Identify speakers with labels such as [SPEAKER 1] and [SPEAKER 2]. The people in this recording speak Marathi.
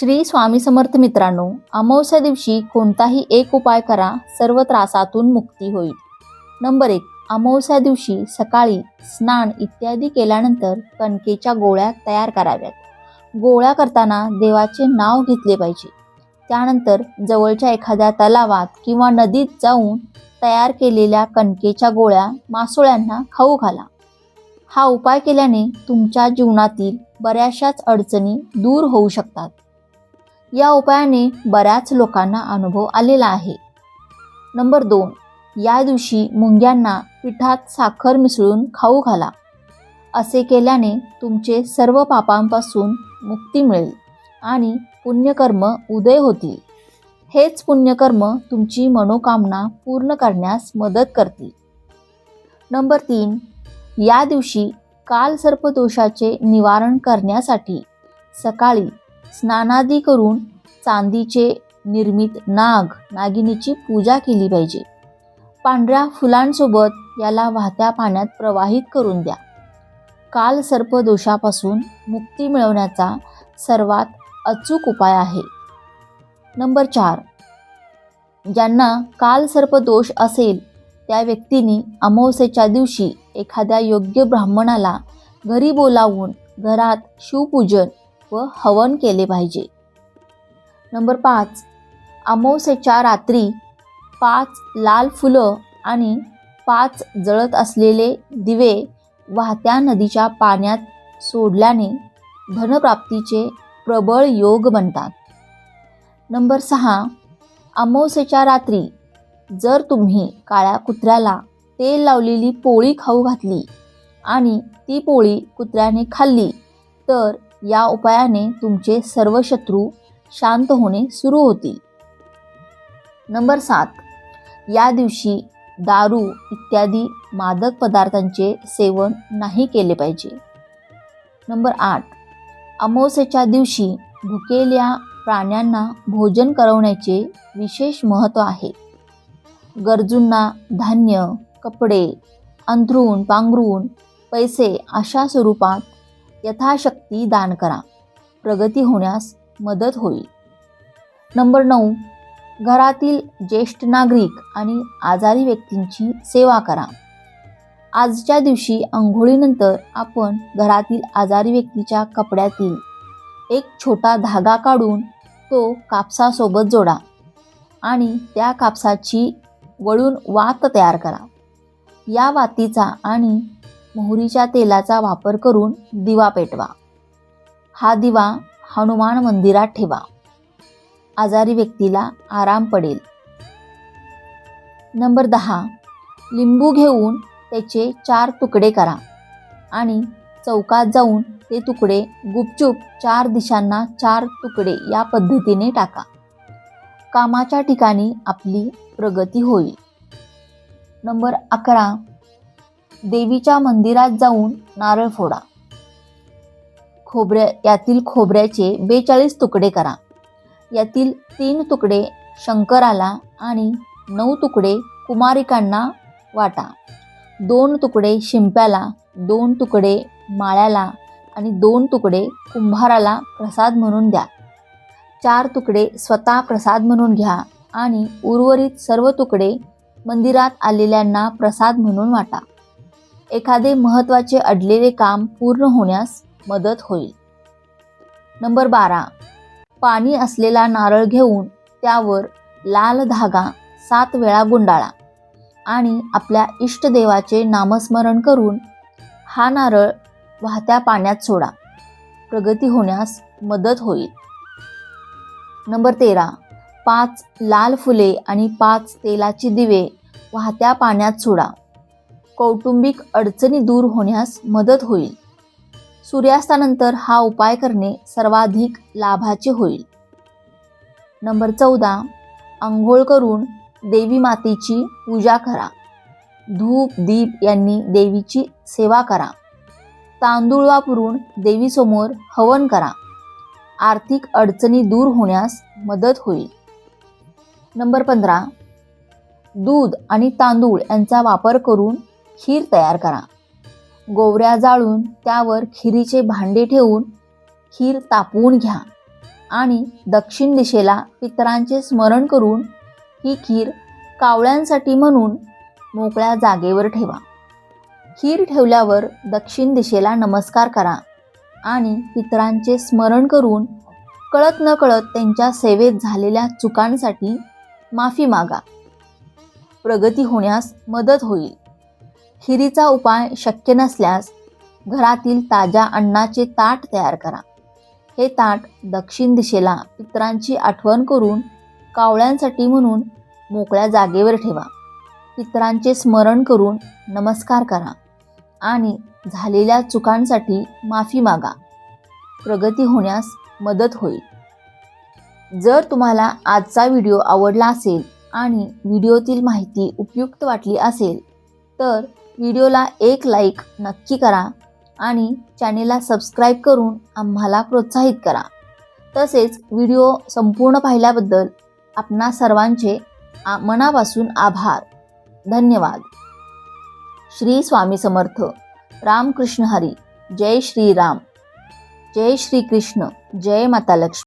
[SPEAKER 1] श्री स्वामी समर्थ मित्रांनो अमावस्या दिवशी कोणताही एक उपाय करा सर्व त्रासातून मुक्ती होईल. नंबर एक अमावस्या दिवशी सकाळी स्नान इत्यादी केल्यानंतर कणकेच्या गोळ्या तयार कराव्यात. गोळ्या करताना देवाचे नाव घेतले पाहिजे. त्यानंतर जवळच्या एखाद्या तलावात किंवा नदीत जाऊन तयार केलेल्या कणकेच्या गोळ्या मासोळ्यांना खाऊ घाला. हा उपाय केल्याने तुमच्या जीवनातील बऱ्याचशाच अडचणी दूर होऊ शकतात. या उपायाने बऱ्याच लोकांना अनुभव आलेला आहे. नंबर दोन. या दिवशी मुंग्यांना पिठात साखर मिसळून खाऊ घाला. असे केल्याने तुमचे सर्व पापांपासून मुक्ती मिळेल आणि पुण्यकर्म उदय होतील. हेच पुण्यकर्म तुमची मनोकामना पूर्ण करण्यास मदत करतील. नंबर तीन. या दिवशी कालसर्पदोषाचे निवारण करण्यासाठी सकाळी स्नानादी करून चांदीचे निर्मित नाग नागिनीची पूजा केली पाहिजे. पांढऱ्या फुलांसोबत याला वाहत्या पाण्यात प्रवाहित करून द्या. काल सर्पदोषापासून मुक्ती मिळवण्याचा सर्वात अचूक उपाय आहे. नंबर चार. ज्यांना काल सर्पदोष असेल त्या व्यक्तीने अमावस्येच्या दिवशी एखाद्या योग्य ब्राह्मणाला घरी बोलावून घरात शिवपूजन व हवन केले पाहिजे. नंबर पाच. अमावस्येच्या रात्री पाच लाल फुलं आणि पाच जळत असलेले दिवे वाहत्या नदीच्या पाण्यात सोडल्याने धनप्राप्तीचे प्रबळ योग बनतात. नंबर सहा. अमावस्येच्या रात्री जर तुम्ही काळ्या कुत्र्याला तेल लावलेली पोळी खाऊ घातली आणि ती पोळी कुत्र्याने खाल्ली तर या उपायाने तुमचे सर्व शत्रू शांत होणे सुरू होतील. नंबर सात. या दिवशी दारू इत्यादी मादक पदार्थांचे सेवन नाही केले पाहिजे. नंबर आठ. अमावस्येच्या दिवशी भुकेल्या प्राण्यांना भोजन करवण्याचे विशेष महत्त्व आहे. गरजूंना धान्य कपडे अंथरूण पांघरूण पैसे अशा स्वरूपात यथाशक्ती दान करा. प्रगती होण्यास मदत होईल. नंबर नऊ घरातील ज्येष्ठ नागरिक आणि आजारी व्यक्तींची सेवा करा. आजच्या दिवशी आंघोळीनंतर आपण घरातील आजारी व्यक्तीच्या कपड्यातील एक छोटा धागा काढून तो कापसासोबत जोडा आणि त्या कापसाची वळून वात तयार करा. या वातीचा आणि मोहरीच्या तेलाचा वापर करून दिवा पेटवा. हा दिवा हनुमान मंदिरात ठेवा. आजारी व्यक्तीला आराम पडेल. नंबर दहा. लिंबू घेऊन त्याचे चार तुकडे करा आणि चौकात जाऊन ते तुकडे गुपचूप चार दिशांना चार तुकडे या पद्धतीने टाका. कामाच्या ठिकाणी आपली प्रगती होईल. नंबर अकरा. देवीच्या मंदिरात जाऊन नारळ फोडा. खोबऱ्या यातील खोबऱ्याचे बेचाळीस तुकडे करा. यातील तीन तुकडे शंकराला आणि नऊ तुकडे कुमारिकांना वाटा. दोन तुकडे शिंप्याला दोन तुकडे माळ्याला आणि दोन तुकडे कुंभाराला प्रसाद म्हणून द्या. चार तुकडे स्वतः प्रसाद म्हणून घ्या आणि उर्वरित सर्व तुकडे मंदिरात आलेल्यांना प्रसाद म्हणून वाटा. एखादे महत्त्वाचे अडलेले काम पूर्ण होण्यास मदत होईल. नंबर बारा. पाणी असलेला नारळ घेऊन त्यावर लाल धागा सात वेळा गुंडाळा आणि आपल्या इष्टदेवाचे नामस्मरण करून हा नारळ वाहत्या पाण्यात सोडा. प्रगती होण्यास मदत होईल. नंबर तेरा. पाच लाल फुले आणि पाच तेलाची दिवे वाहत्या पाण्यात सोडा. कौटुंबिक अडचणी दूर होण्यास मदत होईल. सूर्यास्तानंतर हा उपाय करणे सर्वाधिक लाभाचे होईल. नंबर चौदा. आंघोळ करून देवी मातेची पूजा करा. धूप दीप यांनी देवीची सेवा करा. तांदूळ वापरून देवीसमोर हवन करा. आर्थिक अडचणी दूर होण्यास मदत होईल. नंबर पंधरा. दूध आणि तांदूळ यांचा वापर करून खीर तयार करा. गोवऱ्या जाळून त्यावर खिरीचे भांडे ठेवून खीर तापवून घ्या आणि दक्षिण दिशेला पितरांचे स्मरण करून ही खीर कावळ्यांसाठी म्हणून मोकळ्या जागेवर ठेवा. खीर ठेवल्यावर दक्षिण दिशेला नमस्कार करा आणि पितरांचे स्मरण करून कळत न कळत त्यांच्या सेवेत झालेल्या चुकांसाठी माफी मागा. प्रगती होण्यास मदत होईल. खिरीचा उपाय शक्य नसल्यास घरातील ताज्या अन्नाचे ताट तयार करा. हे ताट दक्षिण दिशेला पितरांची आठवण करून कावळ्यांसाठी म्हणून मोकळ्या जागेवर ठेवा. पितरांचे स्मरण करून नमस्कार करा आणि झालेल्या चुकांसाठी माफी मागा. प्रगती होण्यास मदत होईल. जर तुम्हाला आजचा व्हिडिओ आवडला असेल आणि व्हिडिओतील माहिती उपयुक्त वाटली असेल तर व्हिडिओला एक लाईक नक्की करा आणि चॅनेलला सबस्क्राईब करून आम्हाला प्रोत्साहित करा. तसेच व्हिडिओ संपूर्ण पाहिल्याबद्दल आपणा सर्वांचे आ मनापासून आभार. धन्यवाद. श्री स्वामी समर्थ. रामकृष्ण हरी. जय श्रीराम जय श्री कृष्ण. जय माता लक्ष्मी.